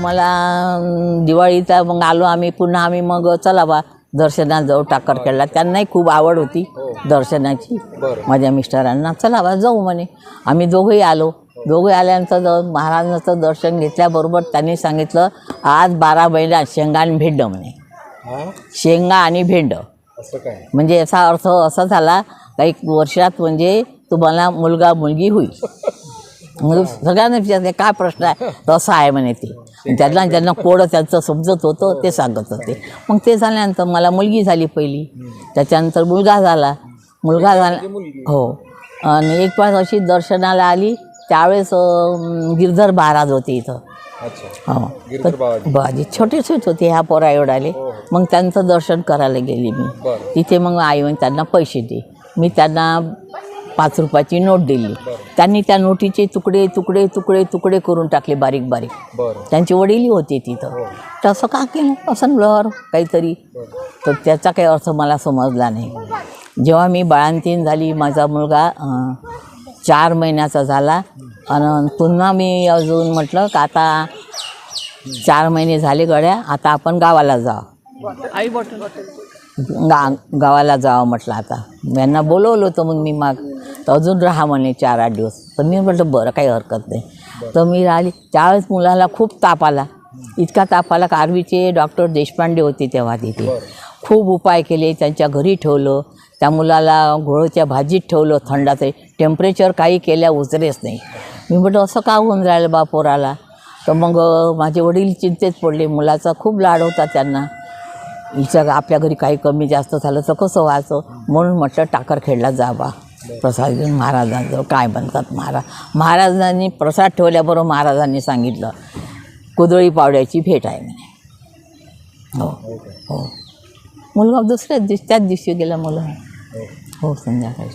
मला दिवाळीचा मग आलो आम्ही पुन्हा आम्ही मग चला बा दर्शनात जाऊ टाकरखेडला त्यांनाही खूप आवड होती दर्शनाची. बरं. माझ्या मिस्टरांना. चला बा जाऊ म्हणे. आम्ही दोघंही आलो. दोघे आल्यानंतर महाराजांचं दर्शन घेतल्याबरोबर त्यांनी सांगितलं आज बारा महिन्यात शेंगा आणि भेंड म्हणे. हा? शेंगा आणि भेंड. म्हणजे याचा अर्थ असा झाला का एक वर्षात म्हणजे तुम्हाला मुलगा मुलगी होईल. मग सगळ्यांना विचारते काय प्रश्न आहे? तसं आहे म्हणे ते. त्यांना ज्यांना कोड त्यांचं समजत होतं ते सांगत होते. मग ते झाल्यानंतर मला मुलगी झाली पहिली. त्याच्यानंतर मुलगा झाला. मुलगा झाला हो. आणि एक वेळेस अशी दर्शनाला आली. त्यावेळेस गिरधर महाराज होते इथं. अच्छा. हो. बाजी छोटे छोटे होते ह्या पोरा एवढाले. मग त्यांचं दर्शन करायला गेली मी. तिथे मग आई त्यांना पैसे दे. मी त्यांना पाच रुपयाची नोट दिली. त्यांनी त्या नोटीचे तुकडे तुकडे तुकडे तुकडे करून टाकले बारीक बारीक. बरं. त्यांची वडीलही होते तिथं. तसं का केलं? असं ब्लर काहीतरी. तर त्याचा काही अर्थ मला समजला नाही. जेव्हा मी बाळंतीण झाली माझा मुलगा चार महिन्याचा झाला. आणि पुन्हा मी अजून म्हटलं का आता चार महिने झाले गड्या आता आपण गावाला जाऊ आई बॉटल. गा गावाला जावं म्हटलं आता. यांना बोलवलं होतं मग मी माग. तर अजून राहा म्हणे चार आठ दिवस. तर मी म्हटलं बरं काही हरकत नाही. तर मी राहिली. त्यावेळेस मुलाला खूप ताप आला. इतका ताप आला कारवीचे डॉक्टर देशपांडे होते तेव्हा तिथे. खूप उपाय केले. त्यांच्या घरी ठेवलं. त्या मुलाला घोळच्या भाजीत ठेवलं थंडाचं टेम्परेचर काही केल्या उतरेच नाही. मी म्हटलं असं का होऊन राहिलं बा पोराला? तर मग माझे वडील चिंतेत पडले. मुलाचा खूप लाड होता त्यांना. हिच्या आपल्या घरी काही कमी जास्त झालं तर कसं व्हायचं? म्हणून म्हटलं टाकर खेळला जा बा. प्रसाद घेऊन महाराजांचं काय म्हणतात महाराज महाराजांनी प्रसाद ठेवल्याबरोबर महाराजांनी सांगितलं कुदळी पावड्याची भेट आहे म्हणे. हो हो. मुलगा दुसऱ्याच दिवशी त्याच दिवशी गेला मुलं हो संध्याकाळी.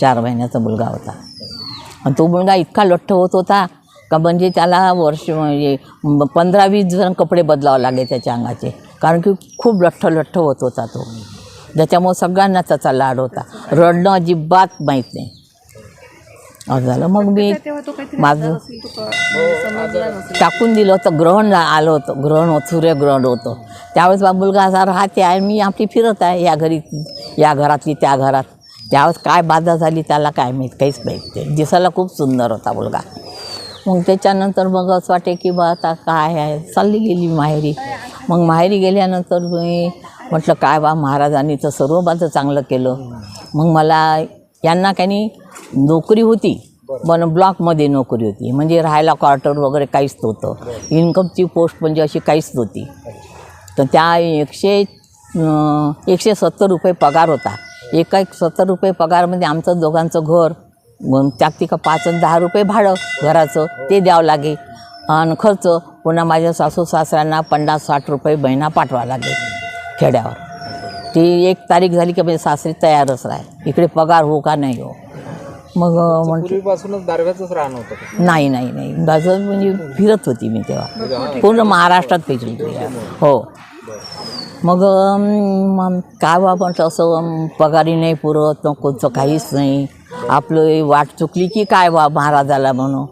चार महिन्याचा मुलगा होता. आणि तो मुलगा इतका लठ्ठ होत होता का म्हणजे त्याला वर्ष म्हणजे पंधरा वीस जण कपडे बदलावं लागे त्याच्या अंगाचे. कारण की खूप लठ्ठ लठ्ठ होत होता तो. त्याच्यामुळं सगळ्यांना त्याचा लाड होता. रडणं अजिबात माहीत नाही. असं झालं. मग मी माझं नसेल. टाकून दिलं होतं. ग्रहण आलं होतं. ग्रहण होतं. सूर्यग्रहण होतं. त्यावेळेस बा मुलगा असा राहते आहे. मी आपली फिरत आहे या घरी या घरातली त्या घरात. त्यावेळेस काय बाधा झाली त्याला काय माहीत काहीच माहीत नाही. दिसायला खूप सुंदर होता मुलगा. मग त्याच्यानंतर मग असं वाटे की बा आता काय आहे? चालली गेली माहेरी. मग माहेरी गेल्यानंतर मी म्हटलं काय बा महाराजांनी तर सर्व माझं चांगलं केलं. मग मला यांना काही नोकरी होती पण ब्लॉकमध्ये नोकरी होती. म्हणजे राहायला क्वार्टर वगैरे काहीच नव्हतं. इन्कमची पोस्ट म्हणजे अशी काहीच नव्हती. तर त्या एकशे एकशे सत्तर रुपये पगार होता. एका एक सत्तर रुपये पगारमध्ये आमचं दोघांचं घर मग तिका पाच आणि दहा रुपये भाडं घराचं ते द्यावं लागे. आणि खर्च पुन्हा माझ्या सासू सासऱ्यांना पन्नास साठ रुपये महिना पाठवा लागे. खेड्यावर. ती एक तारीख झाली की म्हणजे सासरी तयारच राह इकडे पगार हो का नाही हो. मग पूर्वीपासूनच दारव्याचंच राहणं होतं? नाही नाही नाही. माझं म्हणजे फिरत होती मी तेव्हा. पूर्ण महाराष्ट्रात फिरली. हो. मग मग काय बा म्हटलं असं पगारी नाही पुरत कोणचं काहीच नाही. आपलं वाट चुकली की काय बा महाराजाला म्हणून?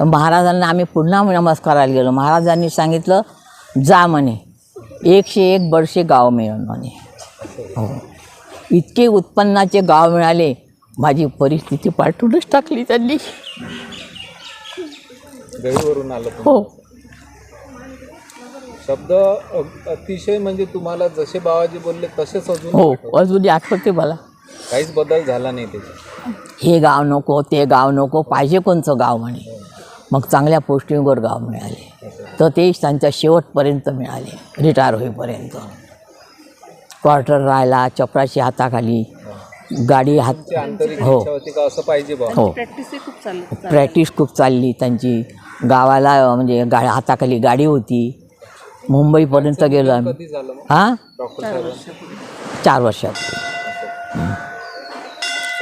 तर महाराजांना आम्ही पुन्हा नमस्काराला गेलो. महाराजांनी सांगितलं जा म्हणे. एकशे एक बडशे गाव मिळून म्हणे. हो. इतके उत्पन्नाचे गाव मिळाले माझी परिस्थिती पाठवूनच टाकली त्यांनी. गळीवरून आलं. हो. शब्द अतिशय म्हणजे तुम्हाला जसे बाबाजी बोलले तसेच अजून हो आठवतात. अजून आठवते मला. काहीच बदल झाला नाही त्याच्यात. हे गाव नको ते गाव नको पाहिजे कोणचं गाव म्हणे. मग चांगल्या पोस्टिंगवर गाव मिळाले. तर ते त्यांच्या शेवटपर्यंत मिळाले. रिटायर होईपर्यंत. क्वार्टर राहायला चपराशी हाताखाली गाडी हात हो. हो. प्रॅक्टिसही खूप चालली. प्रॅक्टिस खूप चालली. त्यांची गावाला म्हणजे गा हाताखाली गाडी होती. मुंबईपर्यंत गेलो आम्ही. कधी झालं मग? हां? डॉक्टर साहेब. चार वर्षात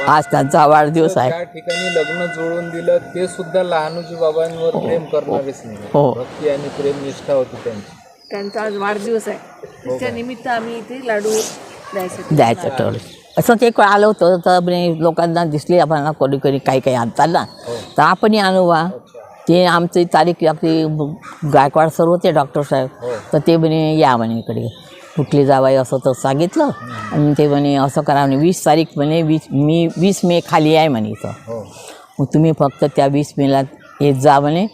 आज त्यांचा वाढदिवस आहे. त्या ठिकाणी लग्न जुळवून दिलं ते सुद्धा लहानूजी बाबांवर प्रेम करणारेच नाही. हो. भक्ती आणि प्रेम निष्ठा होती त्यांची. त्यांचा आज वाढदिवस आहे. त्याच्या निमित्त आम्ही इथे लाडू द्यायसाठी द्यायचं ठरलं असं ते एक आलं होतं तर लोकांना दिसले आपण कोणी कोणी काही काही आणताना तर आपणही आणू बा. ते आमची तारीख आपली गायकवाड सर होते डॉक्टर साहेब. हो. तर ते म्हणे या म्हणे इकडे. कुठली जावाई असं तर सांगितलं. आणि ते म्हणे असं करा म्हणे वीस तारीख म्हणे वीस मी वीस मे खाली आहे म्हणे इथं. हो. मग तुम्ही फक्त त्या वीस मेला येत जा म्हणे.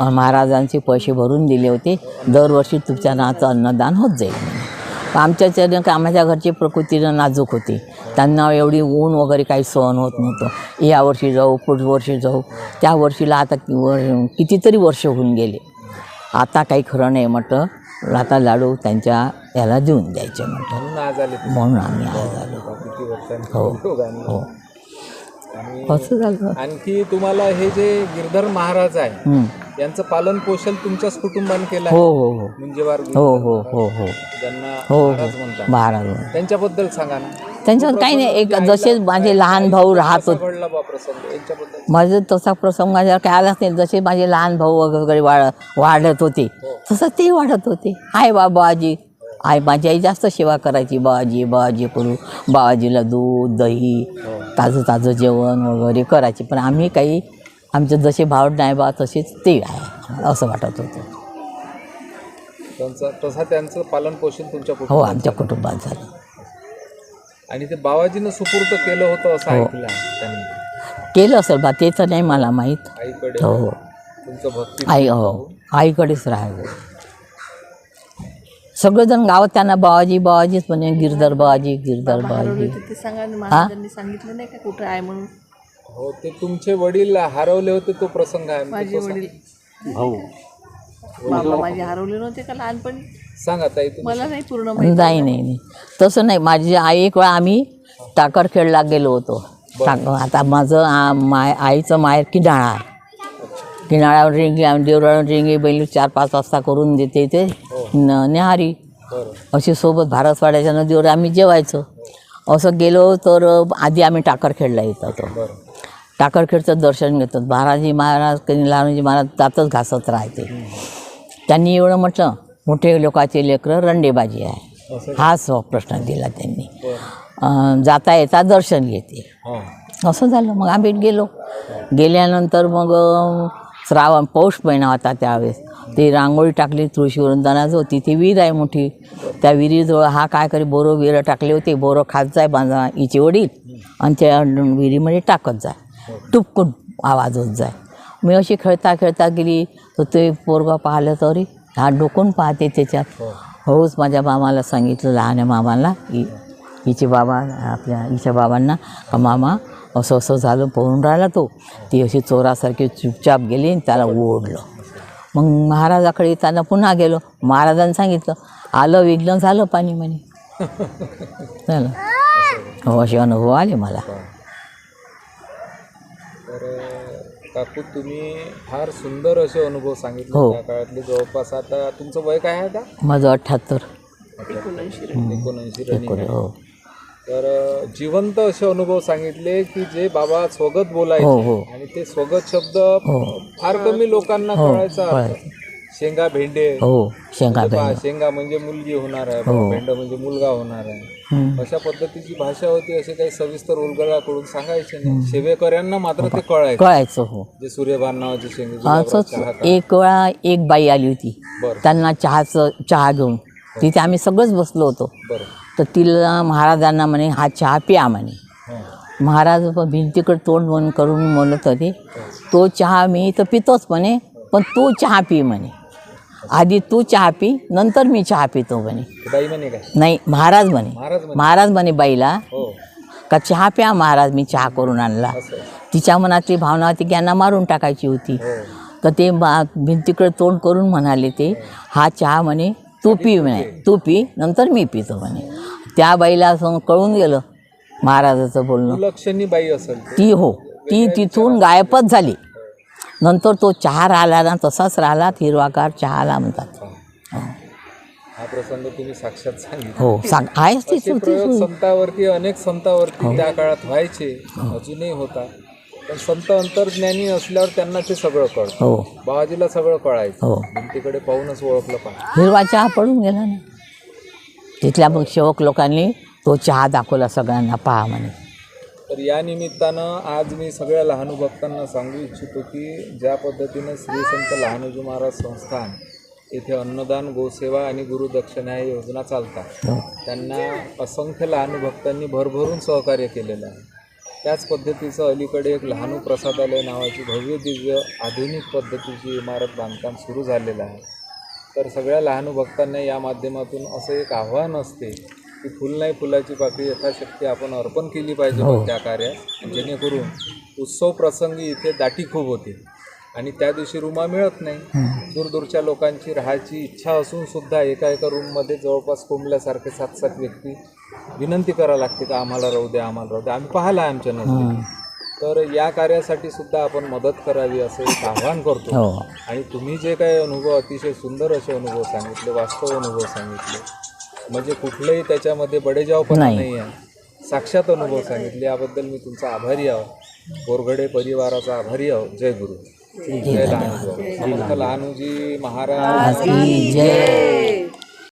महाराजांचे पैसे भरून दिले होते. दरवर्षी तुमच्या नाचं अन्नदान होत जाईल. आमच्या घरची प्रकृतीनं नाजूक होती. त्यांना एवढी ऊन वगैरे काही सहन होत नव्हतं. या वर्षी जाऊ पुढच्या वर्षी जाऊ. त्या वर्षीला आता कितीतरी वर्ष होऊन गेले. आता काही खरं नाही म्हटलं. आता लाडू त्यांच्या याला देऊन द्यायचे म्हटलं म्हणून आम्ही आज आलो हो. हो. असं झालं. आणखी तुम्हाला हे जे गिरधर महाराज आहे हं. यांचं पालन पोषण तुमच्याच कुटुंबाने केलं हो आहे? हो हो. मुंजेवार हो हो हो हो. ज्यांना हो हो. म्हणतात. महाराज त्यांच्याबद्दल सांगा ना. त्यांच्यात काही नाही एक जसे माझे लहान भाऊ राहत होते. माझं तसा प्रसंग माझ्यावर काय आलाच नाही. जसे माझे लहान भाऊ वगैरे वाढ वाढत होते तसं ते वाढत होते. हाय बाबा आजी. आई माझी आई जास्त सेवा करायची. बाजी बाजी करू. बाबाजीला दूध दही ताजं ताजं जेवण वगैरे करायचे. पण आम्ही काही आमचे जसे भाव नाही बा तसेच ते आहे असं वाटत होतं. त्यांचा तसा त्यांचं पालन पोषण तुमच्या हो आमच्या कुटुंबात झालं. आणि ते बाबाजीनं सुपूर्त केलं होतं असं हो. ऐकलं आहे त्यांनी. केलं असेल बा ते तर नाही मला माहीत. आईकडे हो. हो तुमचं भक्ती आई हो. आईकडेच राहावं. सगळेजण गावात त्यांना बाबाजी बाबाजीच म्हणे गिरधर बाबाजी गिरधर ते सांगा ना महाराजांनी सांगितलं नाही का कुठं आहे म्हणून? हो ते तुमचे वडील हरवले होते तो प्रसंग आहे माझे वडील. हो बाबा माझे हरवले नव्हते का लहानपणी? सांगा ताई तुम्ही. मला नाही पूर्ण माहिती. नाही नाही नाही. तसं नाही. माझी आई एक वेळा आम्ही टाकरखेडला गेलो होतो. टाक आता माझं आ- माय आईचं माहेर किनाळा आहे. किनाळ्यावर रिंगी आम्ही देवराळून रिंगी बैल चार पाच वाजता करून देते ते न न्याहारी. बरं. अशी सोबत भारतवाड्याच्या नदीवर आम्ही जेवायचो. असं गेलो तर आधी आम्ही टाकरखेडला येत होतो बरं. टाकरखेडचं दर्शन घेतात महाराजी महाराज कधी लहानजी महाराज दातच घासत राहते. त्यांनी एवढं म्हटलं मोठे लोकाचे लेकरं रंडेबाजी आहे. हाच प्रश्न दिला त्यांनी. जाता येता दर्शन घेते. असं झालं मग आम्ही गेलो. गेल्यानंतर मग श्रावण पौष महिना होता त्यावेळेस. ते रांगोळी टाकली तुळशीवृंदानाच होती. ती विहीर आहे मोठी. त्या विहिरीजवळ हा काय करे बोरं विहिरं टाकले होते. बोरं खात जाय बांधा हिचे वडील. आणि त्या विहिरीमध्ये टाकत जाय. टुपकून आवाज होत जाय. मी अशी खेळता खेळता गेली तर ते पोरगा पाहिलं तरी हा डोकून पाहते त्याच्यात. होच माझ्या मामाला सांगितलं लहान मामाला की हिचे बाबा आपल्या हिच्या बाबांना का मामा असं असं झालं पळून राहिला तो. ती अशी चोरासारखी चुपचाप गेली आणि त्याला ओढलं. मग महाराजाकडे येताना पुन्हा गेलो. महाराजांनी सांगितलं आलं विघ्न झालं पाणी म्हणे. झालं. हो असे अनुभव आले मला. काकू तुम्ही फार सुंदर असे अनुभव सांगितले हो. त्या काळातले जवळपास आता तुमचं वय काय आहे का माझं अठ्ठ्याहत्तर एकोणऐंशी रनिंग आहे. हो तर अ, जिवंत असे अनुभव सांगितले की जे बाबा स्वगत हो बोलायचे हो आणि ते स्वगत शब्द हो. फार कमी लोकांना हो. कळायचं. शेंगा भेंडे. हो शेंगा म्हणजे पहा, भेंड. शेंगा म्हणजे मुलगी होणार आहे हो. भेंड म्हणजे मुलगा होणार आहे. हम्म. अशा पद्धतीची भाषा होती असे काही सविस्तर उलगडाकडून सांगायचे नाही. सेवेकऱ्यांना मात्र ते कळायचं. कळायचं हो. जे सूर्यभान नावाचे शेंगे गुलाबराव असंच चहा एक वेळा एक बाई आली होती. बरं. त्यांना चहाचं चहा घेऊन. तिथे आम्ही सगळंच बसलो होतो. बरं. तर तिला महाराजांना म्हणे हा चहा प्या म्हणे. हां. महाराज भिंतीकडे तोंड बंद करून म्हणत होते तो चहा मी तर पितोच म्हणे पण तू चहा पी म्हणे. आधी तू चहा पी नंतर मी चहा पितो म्हणे. ते बाई म्हणे काय? नाही महाराज म्हणे. महाराज म्हणे. महाराज म्हणे बाईला हो. का चहा प्या महाराज मी चहा करून आणला. असं तिच्या मनातली भावना होती की यांना मारून टाकायची होती. हो. तर ते बा भिंतीकडे तोंड करून म्हणाले ते हा चहा म्हणे तू पी म्हणे. तू पी नंतर मी पितो म्हणे. त्या बाईला असं कळून गेलं महाराजाचं बोलणं. सुलक्षणी बाई असेल ती. ती हो ती तिथून गायबच झाली. नंतर तो चहा राहिला ना तसाच राहिला हिरवागार चहाला म्हणतात. हा. प्रसंग तुम्ही साक्षात सांगितला. हो सांग आहेच ती असे सुरती प्रयोग सुई. संतावरती अनेक संतावरती त्या काळात व्हायचे अजूनही होता पण संत अंतर्ज्ञानी असल्यावर त्यांना ते सगळं कळतं. हो. बाबाजीला सगळं कळायचं. हो. भिंतीकडे पाहूनच ओळखलं पाहिजे. हिरवा चहा पडून गेला ना. तिथल्या मग सेवक लोकांनी तो चहा दाखवला सगळ्यांना पहा म्हणे. तर या निमित्तानं आज मी सगळ्या लहानू भक्तांना सांगू इच्छितो की ज्या पद्धतीनं श्री संत लहानोजी महाराज संस्थान येथे अन्नदान गोसेवा आणि गुरुदक्षिणा या योजना चालतात. त्यांना असंख्य लहानू भक्तांनी भरभरून सहकार्य केलेलं आहे. त्याच पद्धतीचं अलीकडे एक लहानू प्रसादालय नावाची भव्य दिव्य आधुनिक पद्धतीची इमारत बांधकाम सुरू झालेलं आहे. तर सगळ्या लहानू भक्तांना या माध्यमातून असं एक आव्हान असते की फुल नाही फुलाची पाकळी यथाशक्ती आपण अर्पण केली पाहिजे हो. त्या कार्यात. जेणेकरून उत्सव प्रसंगी इथे दाटी खूप होते आणि त्या दिवशी रुमा मिळत नाही. दूरदूरच्या लोकांची राहायची इच्छा असून सुद्धा एका एका रूममध्ये जवळपास कोंबल्यासारखे सात सात व्यक्ती विनंती करावं लागते का आम्हाला राहू द्या आम्हाला राहू द्या आम्ही पाहिला आहे आमच्या नजरेत. तर या कार्यासाठी सुद्धा आपण मदत करावी असं एक आव्हान करतो. हो. आणि तुम्ही जे काही अनुभव अतिशय सुंदर असे अनुभव सांगितले वास्तव अनुभव सांगितले म्हणजे कुठलंही त्याच्यामध्ये बडेजावपणा नाही. नाही आहे साक्षात अनुभव सांगितले. याबद्दल मी तुमचा आभारी आहो. बोरगडे परिवाराचा आभारी आहो. जय गुरु. जय लहानूजी लहानूजी महाराज. की जय.